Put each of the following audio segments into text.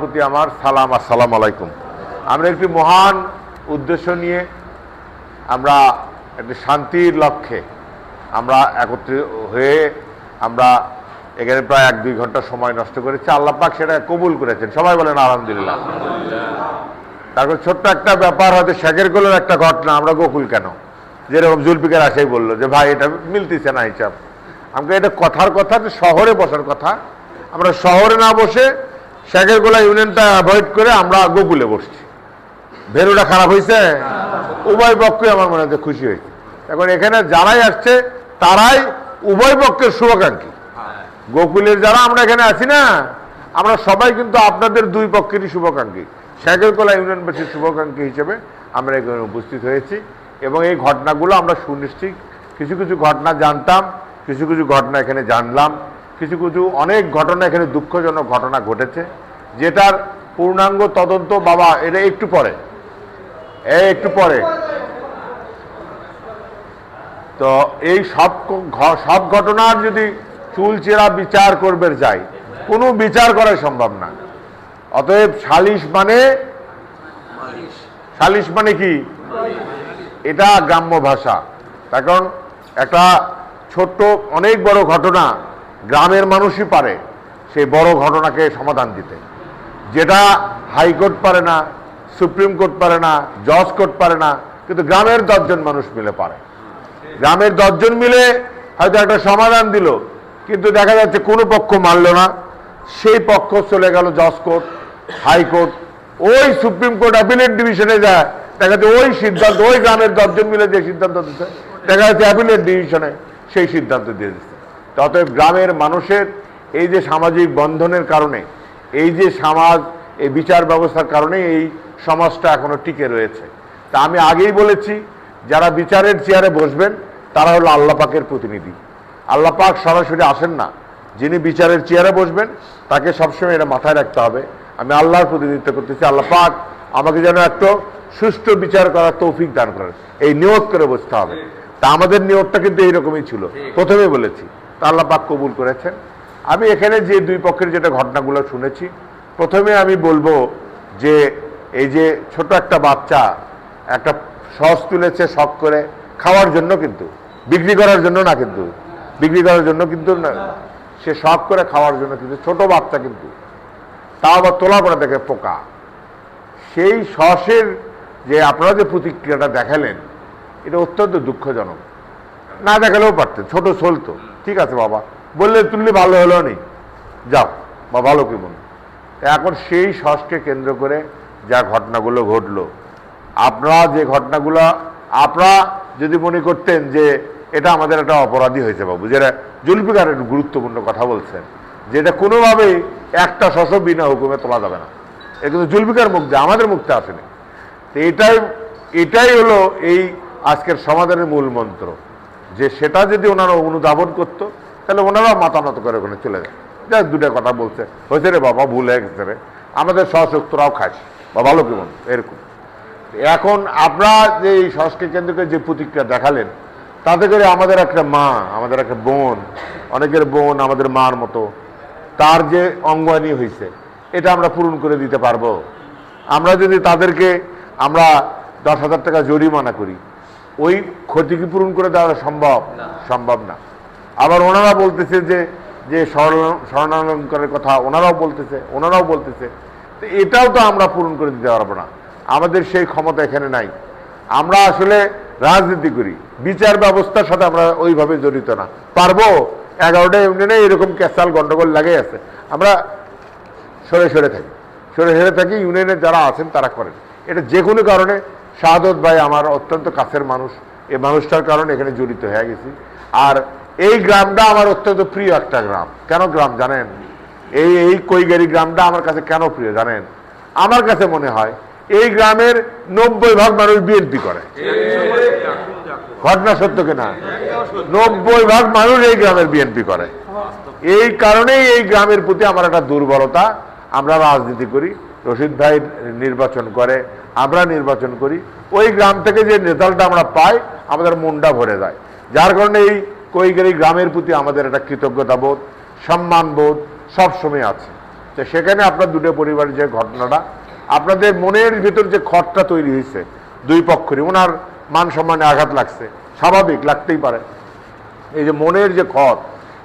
প্রতি আমার সালাম, আসসালাম আলাইকুম। আমরা একটি মহান উদ্দেশ্য নিয়ে আমরা একটি শান্তির লক্ষ্যে আমরা একত্রিত হয়ে আমরা এখানে প্রায় এক দুই ঘণ্টা সময় নষ্ট করেছি। আল্লাহ পাক সেটা কবুল করেছেন। সবাই বলেন আলহামদুলিল্লাহ। তারপর ছোট্ট একটা ব্যাপার হয়তো শেখের গোলের একটা ঘটনা, আমরা গোকুল কেন? যেরকম জুলপিকার আসাই বলল যে, ভাই, এটা মিলতেছে না হিসাব। আমাকে এটা কথার কথা যে, শহরে বসার কথা। আমরা শহরে না বসে শেখের গোলা ইউনিয়নটা অ্যাভয়েড করে আমরা গোকুলে বসছি। ভেরুটা খারাপ হয়েছে উভয় পক্ষই আমার মনে হচ্ছে খুশি হয়েছে। এখন এখানে যারাই আসছে, তারাই উভয় পক্ষের শুভাকাঙ্ক্ষী। গোকুলের যারা, আমরা এখানে আছি না, আমরা সবাই কিন্তু আপনাদের দুই পক্ষেরই শুভাকাঙ্ক্ষী। শেখেরকোলা ইউনিয়নবাসীর শুভাকাঙ্ক্ষী হিসেবে আমরা এখানে উপস্থিত হয়েছি এবং এই ঘটনাগুলো আমরা সুনিশ্চিত। কিছু কিছু ঘটনা জানতাম, কিছু কিছু ঘটনা এখানে জানলাম, কিছু কিছু অনেক ঘটনা এখানে দুঃখজনক ঘটনা ঘটেছে। যেটার পূর্ণাঙ্গ তদন্ত বাবা, এটা একটু পরে। একটু পরে। তো এই সব সব ঘটনার যদি চুলচেরা বিচার করবে যাই, কোনো বিচার করা সম্ভব না। অতএব সালিশ মানে সালিশ মানে কি? এটা গ্রাম্য ভাষা। তার কারণ একটা ছোট্ট, অনেক বড় ঘটনা গ্রামের মানুষই পারে, সেই বড় ঘটনাকে সমাধান দিতে। যেটা হাইকোর্ট পারে না, সুপ্রিম কোর্ট পারে না, জজ কোর্ট পারে না, কিন্তু গ্রামের দশজন মানুষ মিলে পারে। গ্রামের দশজন মিলে হয়তো একটা সমাধান দিল, কিন্তু দেখা যাচ্ছে কোনো পক্ষ মানল না। সেই পক্ষ চলে গেল জজ কোর্ট, হাইকোর্ট। ওই সুপ্রিম কোর্ট অ্যাপিলেট ডিভিশনে যায়, দেখা যাচ্ছে ওই সিদ্ধান্ত, ওই গ্রামের দশজন মিলে যে সিদ্ধান্ত দিচ্ছে দেখা যাচ্ছে অ্যাপিলেট ডিভিশনে সেই সিদ্ধান্ত দিয়ে দিচ্ছে অতএব গ্রামের মানুষের এই যে সামাজিক বন্ধনের কারণে এই যে সমাজ এই বিচার ব্যবস্থার কারণে এই সমাজটা এখনও টিকে রয়েছে। তা আমি আগেই বলেছি যারা বিচারের চেয়ারে বসবেন তারা হলো আল্লাহ পাকের প্রতিনিধি। আল্লাহ পাক সরাসরি আসেন না। যিনি বিচারের চেয়ারে বসবেন তাকে সবসময় এটা মাথায় রাখতে হবে। আমি আল্লাহর প্রতিনিধিত্ব করতেছি। আল্লাহ পাক আমাকে যেন একটু সুষ্ঠু বিচার করার তৌফিক দান করেন। এই নিয়োগ করে বসতে হবে। তা আমাদের নিয়োগটা কিন্তু এইরকমই ছিল। প্রথমে বলেছি। তা আল্লাহ পাক কবুল করেছেন। আমি এখানে যে দুই পক্ষের যেটা ঘটনাগুলো শুনেছি, প্রথমে আমি বলব যে এই যে ছোট একটা বাচ্চা একটা সস তুলেছে শখ করে, খাওয়ার জন্য কিন্তু, বিক্রি করার জন্য না কিন্তু, বিক্রি করার জন্য কিন্তু না, সে শখ করে খাওয়ার জন্য কিন্তু, ছোট বাচ্চা কিন্তু, তাও আবার তোলা পরে দেখে পোকা। সেই সসের যে আপনারা যে প্রতিক্রিয়াটা দেখালেন, এটা অত্যন্ত দুঃখজনক। না দেখালেও পারতেন, ছোট চলতো, ঠিক আছে বাবা। বললে তুললে ভালো হলো নি? যাও, বা ভালো কি মন এখন সেই সসকে কেন্দ্র করে যা ঘটনাগুলো ঘটলো, আপনারা যে ঘটনাগুলো, আপনারা যদি মনে করতেন যে এটা আমাদের একটা অপরাধী হয়েছে বাবু যেটা জুলফিকারের গুরুত্বপূর্ণ কথা বলছেন যেটা কোনোভাবেই একটা শস বিনা হুকুমে তোলা যাবে না। এটা কিন্তু জুলফিকার মুখ দিয়ে আমাদের মুক্তি আসেনি। তো এটাই এটাই হলো এই আজকের সমাধানের মূল মন্ত্র, যে সেটা যদি ওনারা অনুধাবন করতো তাহলে ওনারা মাথা নত করে ওখানে চলে যায়। যাই দুটা কথা বলছে। হয়েছে রে বাবা ভুল হয়ে গেছে রে। আমাদের সশক্তরাও খায়। বা ভালো কেমন এরকম। এখন আপনারা যে এই সংস্কৃতি কেন্দ্রকে যে প্রতিক্রিয়া দেখালেন তাতে করে আমাদের একটা মা আমাদের একটা বোন অনেকের বোন আমাদের মার মতো তার যে অঙ্গানী হয়েছে এটা আমরা পূরণ করে দিতে পারব। আমরা যদি তাদেরকে আমরা দশ হাজার টাকা জরিমানা করি ওই ক্ষতি কি পূরণ করে দেওয়া সম্ভব? সম্ভব না। আবার ওনারা বলতেছে যে যে স্বর্ণ- স্বর্ণালঙ্কারের কথা ওনারাও বলতেছে ওনারাও বলতেছে। তো এটাও তো আমরা পূরণ করে দিতে পারব না। আমাদের সেই ক্ষমতা এখানে নাই। আমরা আসলে রাজনীতি করি। বিচার ব্যবস্থার সাথে আমরা ওইভাবে জড়িত না। পারব? এগারোটা ইউনিয়নে এরকম ক্যাসাল গন্ডগোল লাগে আছে। আমরা সরে সরে থাকি। সরে সরে থাকি ইউনিয়নের যারা আছেন তারা করেন। এটা যে কোনো কারণে শাহাদত ভাই আমার অত্যন্ত কাছের মানুষ। এই মানুষটার কারণে এখানে জড়িত হয়ে গেছি। আর এই গ্রামটা আমার অত্যন্ত প্রিয় একটা গ্রাম। কেন গ্রাম জানেন? এই এই কৈগারি গ্রামটা আমার কাছে কেন প্রিয় জানেন? আমার কাছে মনে হয় এই গ্রামের নব্বই ভাগ মানুষ বিএনপি করে। ঘটনা সত্য কিনা? নব্বই ভাগ মানুষ এই গ্রামের বিএনপি করে। এই কারণেই এই গ্রামের প্রতি আমার একটা দুর্বলতা। আমরা রাজনীতি করি, রশিদ ভাই নির্বাচন করে, আমরা নির্বাচন করি। ওই গ্রাম থেকে যে রেজাল্টটা আমরা পাই, আমাদের মনটা ভরে যায়। যার কারণে এই কৈগেরি গ্রামের প্রতি আমাদের একটা কৃতজ্ঞতা বোধ সম্মান বোধ সবসময় আছে। তো সেখানে আপনার দুটো পরিবারের যে ঘটনাটা, আপনাদের মনের ভিতর যে খটটা তৈরি হয়েছে, দুই পক্ষেরই, ওনার মান সম্মানে আঘাত লাগছে, স্বাভাবিক, লাগতেই পারে। এই যে মনের যে খত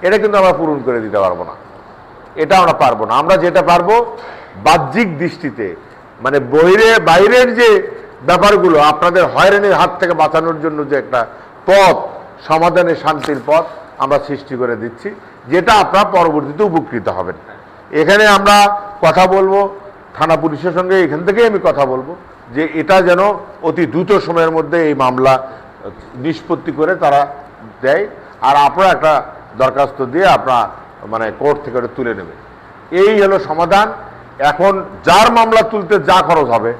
এটা কিন্তু আমরা পূরণ করে দিতে পারব না। এটা আমরা পারব না। আমরা যেটা পারব, বাহ্যিক দৃষ্টিতে মানে বহিরে, বাইরের যে ব্যাপারগুলো, আপনাদের হয়রানির হাত থেকে বাঁচানোর জন্য যে একটা পথ সমাধানের শান্তির পথ আমরা সৃষ্টি করে দিচ্ছি, যেটা আপনারা পরবর্তীতে উপকৃত হবেন। এখানে আমরা কথা বলব, থানা পুলিশের সঙ্গে এখান থেকেই আমি কথা বলব, যে এটা যেন অতি দ্রুত সময়ের মধ্যে এই মামলা নিষ্পত্তি করে তারা দেয়, আর আপনারা একটা দরখাস্ত দিয়ে আপনারা মানে কোর্ট থেকে ওটা তুলে নেবে এই হলো সমাধান। এখন যার মামলা তুলতে যা খরচ হবে,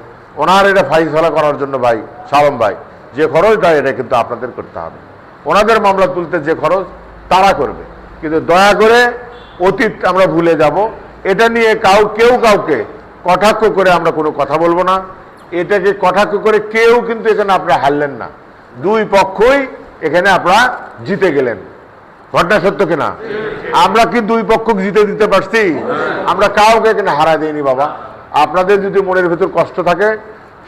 ওনার এটা ফাইসলা করার জন্য ভাই, সালম ভাই, যে খরচটা এটা কিন্তু আপনাদের করতে হবে। ওনাদের মামলা তুলতে যে খরচ, তারা করবে। কিন্তু দয়া করে অতীত আমরা ভুলে যাব। এটা নিয়ে কাউ, কেউ কাউকে কটাক্ষ করে আমরা কোনো কথা বলব না। এটাকে কটাক্ষ করে কেউ কিন্তু এখানে আপনারা হারলেন না। দুই পক্ষই এখানে আপনারা জিতে গেলেন। ঘটনা সত্য কিনা? আমরা কি দুই পক্ষ জিতে দিতে পারছি? আমরা কাউকে এখানে হারা দিইনি, বাবা। আপনাদের যদি মনের ভেতর কষ্ট থাকে,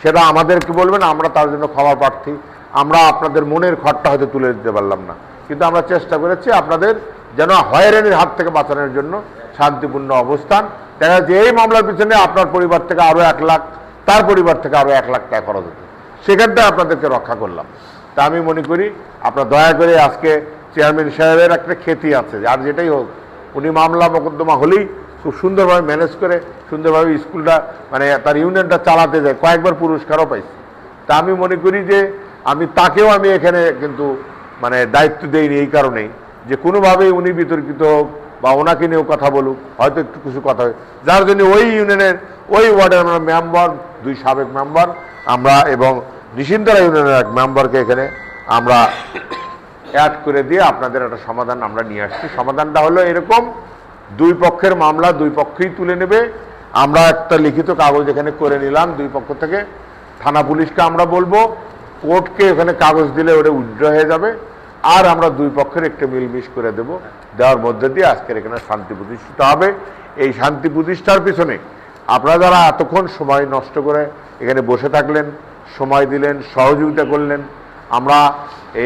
সেটা আমাদেরকে বলবেন, আমরা তার জন্য ক্ষমা প্রার্থী। আমরা আপনাদের মনের খড়টা হয়তো তুলে দিতে পারলাম না। কিন্তু আমরা চেষ্টা করেছি আপনাদের যেন হয়রানির হাত থেকে বাঁচানোর জন্য শান্তিপূর্ণ অবস্থান। দেখা যাচ্ছে এই মামলার পিছনে আপনার পরিবার থেকে আরও এক লাখ, তার পরিবার থেকে আরও এক লাখ টাকা খরচ হতো সেখানটা আপনাদেরকে রক্ষা করলাম। তা আমি মনে করি আপনার দয়া করে আজকে চেয়ারম্যান সাহেবের একটা খ্যাতি আছে। আর যেটাই হোক, উনি মামলা মোকদ্দমা হলেই খুব সুন্দরভাবে ম্যানেজ করে, সুন্দরভাবে স্কুলটা মানে তার ইউনিয়নটা চালাতে যায়, কয়েকবার পুরস্কারও পাইছে। তা আমি মনে করি যে আমি, তাকেও আমি এখানে কিন্তু মানে দায়িত্ব দেইনি এই কারণেই যে কোনোভাবেই উনি বিতর্কিত হোক বা ওনাকে নিয়েও কথা বলুক, হয়তো একটু কিছু কথা হয়। যার জন্য ওই ইউনিয়নের, ওই ওয়ার্ডের আমরা মেম্বার, দুই সাবেক মেম্বার, আমরা এবং নিশিন্দারা ইউনিয়নের এক মেম্বারকে এখানে আমরা অ্যাড করে দিয়ে আপনাদের একটা সমাধান আমরা নিয়ে আসছি। সমাধানটা হলো এরকম, দুই পক্ষের মামলা দুই পক্ষেই তুলে নেবে। আমরা একটা লিখিত কাগজ এখানে করে নিলাম, দুই পক্ষ থেকে। থানা পুলিশকে আমরা বলব কোর্টকে এখানে কাগজ দিলে ওটা উইথড্র হয়ে যাবে। আর আমরা দুই পক্ষের একটা মিলমিশ করে দেব। দেওয়ার মধ্যে দিয়ে আজকের এখানে শান্তি প্রতিষ্ঠিত হবে। এই শান্তি প্রতিষ্ঠার পিছনে আপনারা যারা এতক্ষণ সময় নষ্ট করে এখানে বসে থাকলেন, সময় দিলেন, সহযোগিতা করলেন, আমরা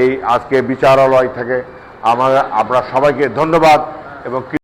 এই আজকে বিচারালয় থেকে আমরা আপনার সবাইকে ধন্যবাদ এবং